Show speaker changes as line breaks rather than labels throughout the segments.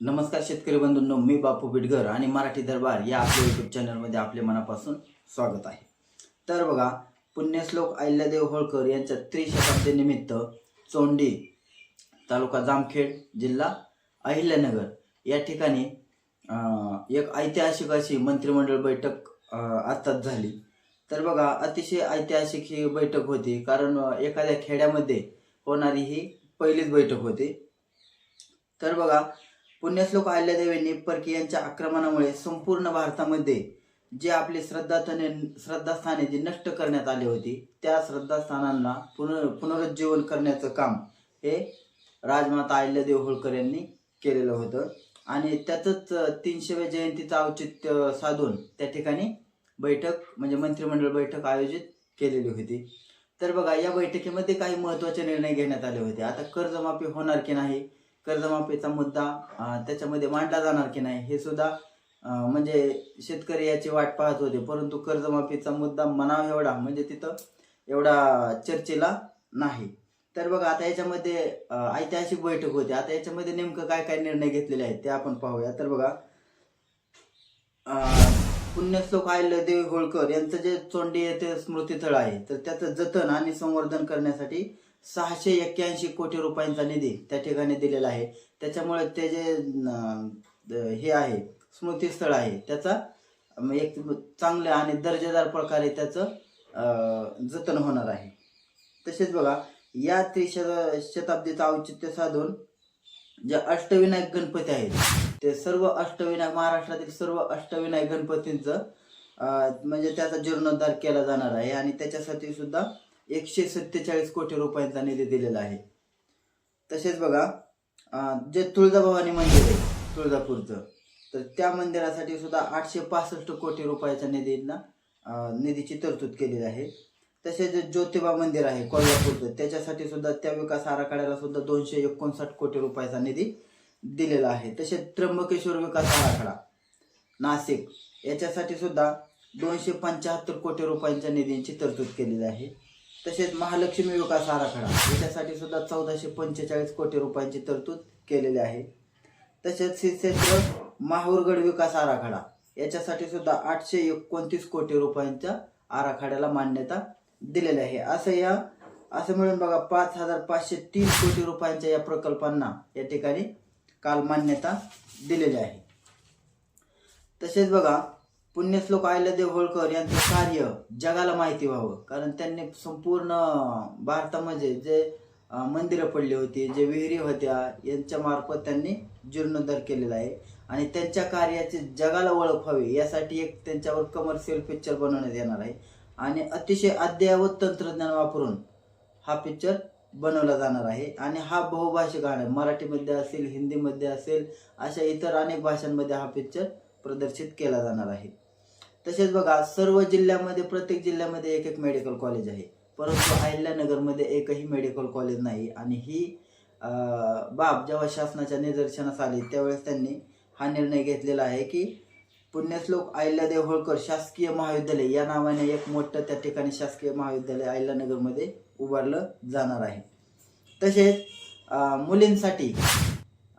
नमस्कार शेतकरी बंधूंनो मी बापू बिडगर आणि मराठी दरबार या आपल्या यूट्यूब चॅनलमध्ये आपले मनापासून स्वागत आहे. तर बघा पुण्यश्लोक अहिल्यादेव होळकर यांच्या त्रिशताब्दीनिमित्त चोंडी तालुका जामखेड जिल्हा अहिल्यानगर या ठिकाणी एक ऐतिहासिक अशी मंत्रिमंडळ बैठक अं, आत्ताच झाली. तर बघा अतिशय ऐतिहासिक ही बैठक होती कारण एखाद्या खेड्यामध्ये होणारी ही पहिलीच बैठक होती. तर बघा पुण्यश्लोक अहिल्यादेवींनी परकीयांच्या आक्रमणामुळे संपूर्ण भारतामध्ये जे आपले श्रद्धास्थाने श्रद्धास्थाने जे नष्ट करण्यात आली होती त्या श्रद्धास्थानांना पुनर पुनरुज्जीवन करण्याचं काम हे राजमाता अहिल्यादेव होळकर यांनी केलेलं होतं. आणि त्यातच तीनशेव्या जयंतीचं औचित्य साधून त्या ठिकाणी बैठक म्हणजे मंत्रिमंडळ बैठक आयोजित केलेली होती. तर बघा या बैठकीमध्ये काही महत्त्वाचे निर्णय घेण्यात आले होते. आता कर्जमाफी होणार की नाही कर्जमाफीचा मुद्दा त्याच्यामध्ये मांडला जाणार की नाही हे सुद्धा म्हणजे शेतकरी याची वाट पाहत होते. परंतु कर्जमाफीचा मुद्दा मनाव एवढा म्हणजे तिथं एवढा चर्चेला नाही. तर बघा आता याच्यामध्ये ऐतिहासिक बैठक होती. आता याच्यामध्ये नेमकं काय काय निर्णय घेतलेले आहेत ते आपण पाहूया. तर बघा पुण्यश्लोक पुण्यश्लोक देवी होळकर यांचं जे चोंडी येथे स्मृतीस्थळ आहे तर त्याचं जतन आणि संवर्धन करण्यासाठी सहाशे एक्क्याऐंशी कोटी रुपयांचा निधी त्या ठिकाणी दिलेला आहे. त्याच्यामुळे ते जे हे आहे स्मृतीस्थळ आहे त्याचा एक चांगल्या आणि दर्जेदार प्रकारे त्याचं जतन होणार आहे. तसेच बघा या त्रिशत शताब्दीचं औचित्य साधून जे अष्टविनायक गणपती आहेत ते सर्व अष्टविनायक महाराष्ट्रातील सर्व अष्टविनायक गणपतींचं म्हणजे त्याचा जीर्णोद्धार केला जाणार आहे आणि त्याच्यासाठी सुद्धा एकशे सत्तेचाळीस कोटी रुपयांचा निधी दिलेला आहे. तसेच बघा जे तुळजाभवानी मंदिर आहे तुळजापूरचं तर त्या मंदिरासाठी सुद्धा आठशे पासष्ट कोटी रुपयाच्या निधींना निधीची तरतूद केलेली आहे. तसेच जे ज्योतिबा मंदिर आहे कोल्हापूरचं त्याच्यासाठी सुद्धा त्या विकास आराखड्याला सुद्धा दोनशे एकोणसाठ कोटी रुपयाचा निधी दिलेला आहे. तसेच त्र्यंबकेश्वर विकास आराखडा नाशिक याच्यासाठी सुद्धा दोनशे पंच्याहत्तर कोटी रुपयांच्या निधींची तरतूद केलेली आहे. तसेच महालक्ष्मी विकास आराखडा. याच्यासाठी सुद्धा चौदाशे पंचेचाळीस कोटी रुपयांची तरतूद केलेली आहे. तसेच श्री क्षेत्र माहूरगड विकास आराखडा. याच्यासाठी सुद्धा आठशे एकोणतीस कोटी रुपयांच्या आराखड्याला मान्यता दिलेली आहे. असं या असं मिळून बघा पाच हजार पाचशे तीन कोटी रुपयांच्या या प्रकल्पांना या ठिकाणी काल मान्यता दिलेली आहे. तसेच बघा पुण्यश्लोक अहिल्यादेव होळकर यांचं कार्य जगाला माहिती व्हावं. कारण त्यांनी संपूर्ण भारतामध्ये जे मंदिरं पडली होती जे विहिरी होत्या यांच्या मार्फत त्यांनी जीर्णोद्धार केलेला आहे. आणि त्यांच्या कार्याची जगाला ओळख व्हावी यासाठी एक त्यांच्यावर कमर्शियल पिक्चर बनवण्यात येणार आहे. आणि अतिशय अद्ययावत तंत्रज्ञान वापरून हा पिक्चर बनवला जाणार आहे. आणि हा बहुभाषिक आहे. मराठीमध्ये असेल हिंदीमध्ये असेल अशा इतर अनेक भाषांमध्ये हा पिक्चर प्रदर्शित केला जाणार आहे. तसेच बघा सर्व जिल्ह्यामध्ये प्रत्येक जिल्ह्यामध्ये एक एक मेडिकल कॉलेज आहे. परंतु अहिल्यानगरमध्ये एकही मेडिकल कॉलेज नाही. आणि ही बाब जेव्हा शासनाच्या निदर्शनास आली त्यावेळेस त्यांनी हा निर्णय घेतलेला आहे की पुण्यश्लोक अहिल्यादेव होळकर शासकीय महाविद्यालय या नावाने एक मोठं त्या ठिकाणी शासकीय महाविद्यालय अहिल्यानगरमध्ये उभारलं जाणार आहे. तसेच मुलींसाठी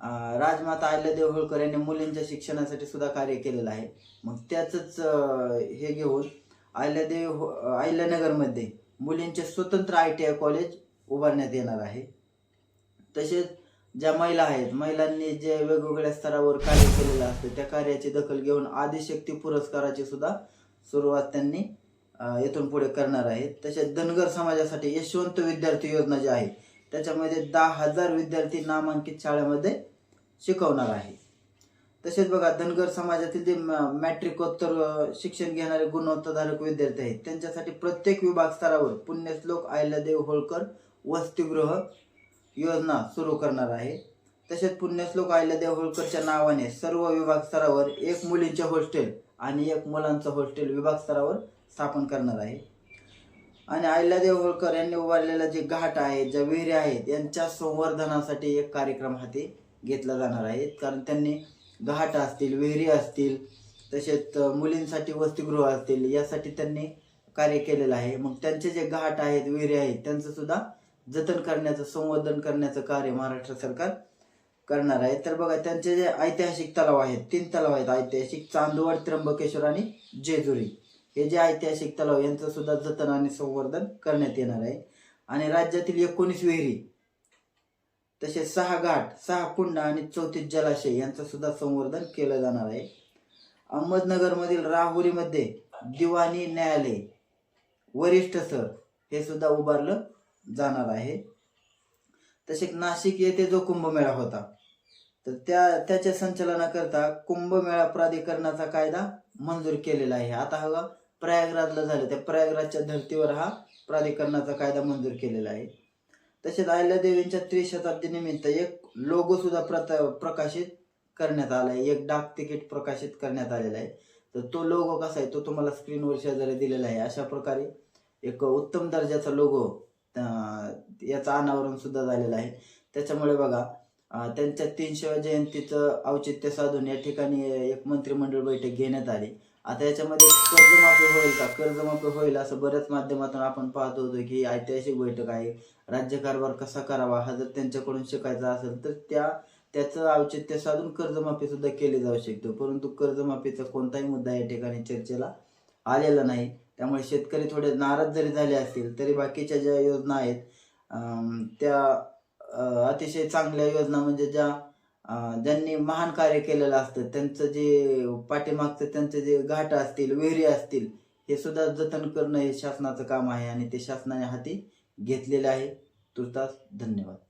राजमाता अहिल्यादेव होळकर यांनी मुलींच्या शिक्षणासाठी सुद्धा कार्य केलेलं आहे. मग त्याचंच हे घेऊन अहिल्यादेव हो- अहिल्यानगरमध्ये मुलींचे स्वतंत्र आय टी आय कॉलेज उभारण्यात येणार आहे. तसेच ज्या महिला आहेत महिलांनी जे वेगवेगळ्या स्तरावर कार्य केलेलं असतं त्या कार्याची दखल घेऊन आदिशक्ती पुरस्काराची सुद्धा सुरुवात त्यांनी येथून पुढे करणार आहेत. तसेच धनगर समाजासाठी यशवंत विद्यार्थी योजना जी आहे त्याच्यामध्ये दहा हजार विद्यार्थी नामांकित शाळेमध्ये शिकवणार आहे. तसेच बघा धनगर समाजातील जे मॅट्रिकोत्तर शिक्षण घेणारे गुणवत्ताधारक विद्यार्थी आहेत त्यांच्यासाठी प्रत्येक विभाग स्तरावर पुण्यश्लोक अहिल्यादेव होळकर वसतिगृह योजना सुरू करणार आहे. तसेच पुण्यश्लोक आयलादेव होळकरच्या नावाने सर्व विभाग स्तरावर एक मुलींचे हॉस्टेल आणि एक मुलांचं हॉस्टेल विभाग स्तरावर स्थापन करणार आहे. आणि आयला होळकर यांनी उभारलेला जे घाट आहे ज्या विहिरी आहेत यांच्या संवर्धनासाठी एक कार्यक्रम हाती घेतला जाणार आहे. कारण त्यांनी घाट असतील विहिरी असतील तसेच मुलींसाठी वसतिगृह असतील यासाठी त्यांनी कार्य केलेलं आहे. मग त्यांचे जे घाट आहेत विहिरी आहेत त्यांचं सुद्धा जतन करण्याचं संवर्धन करण्याचं कार्य महाराष्ट्र सरकार करणार आहे. तर बघा त्यांचे जे ऐतिहासिक तलाव आहेत तीन तलाव आहेत. ऐतिहासिक चांदवड त्र्यंबकेश्वर आणि जेजुरी. हे जे ऐतिहासिक तलाव यांचं सुद्धा जतन आणि संवर्धन करण्यात येणार आहे. आणि राज्यातील एकोणीस विहिरी तसेच सहा घाट सहा कुंड आणि चौतीस जलाशय यांचं सुद्धा संवर्धन केलं जाणार आहे. अहमदनगरमधील राहुरीमध्ये दिवाणी न्यायालय वरिष्ठ सर हे सुद्धा उभारलं जाणार आहे. तसेच नाशिक येथे जो कुंभमेळा होता तर त्या त्याच्या संचालनाकरता कुंभमेळा प्राधिकरणाचा कायदा मंजूर केलेला आहे. आता हा प्रयागराजला झालं. त्या प्रयागराजच्या धर्तीवर हा प्राधिकरणाचा कायदा मंजूर केलेला आहे. तसेच अहिल्यादेवींच्या त्रिशताब्दी निमित्त एक लोगो सुद्धा प्रकाशित करण्यात आला आहे. एक डाक तिकीट प्रकाशित करण्यात आलेला आहे. तर तो लोगो कसा आहे? तो तुम्हाला स्क्रीनवर शेजारी दिलेला आहे. अशा प्रकारे एक उत्तम दर्जाचा लोगो याचं अनावरण सुद्धा झालेलं आहे. त्याच्यामुळे बघा त्यांच्या तीनशेव्या जयंतीचं औचित्य साधून या ठिकाणी एक मंत्रिमंडळ बैठक घेण्यात आली. आता याच्यामध्ये कर्जमाफी होईल का? कर्जमाफी होईल असं बऱ्याच माध्यमातून आपण पाहत होतो की ऐतिहासिक बैठक आहे. राज्यकारभार कसा करावा? हा जर त्यांच्याकडून शिकायचा असेल तर त्या त्याचं औचित्य साधून कर्जमाफी सुद्धा केली जाऊ शकते. परंतु कर्जमाफीचा कोणताही मुद्दा या ठिकाणी चर्चेला आलेला नाही. त्यामुळे शेतकरी थोडे नाराज जरी झाले असतील तरी बाकीच्या ज्या योजना आहेत त्या अतिशय चांगल्या योजना म्हणजे ज्या ज्यांनी महान कार्य केलेलं असतं त्यांचं जे पाठीमागचं त्यांचे जे घाट असतील विहिरी असतील हे सुद्धा जतन करणं हे शासनाचं काम आहे आणि ते शासनाने हाती घेतलेलं आहे. तुर्तास धन्यवाद.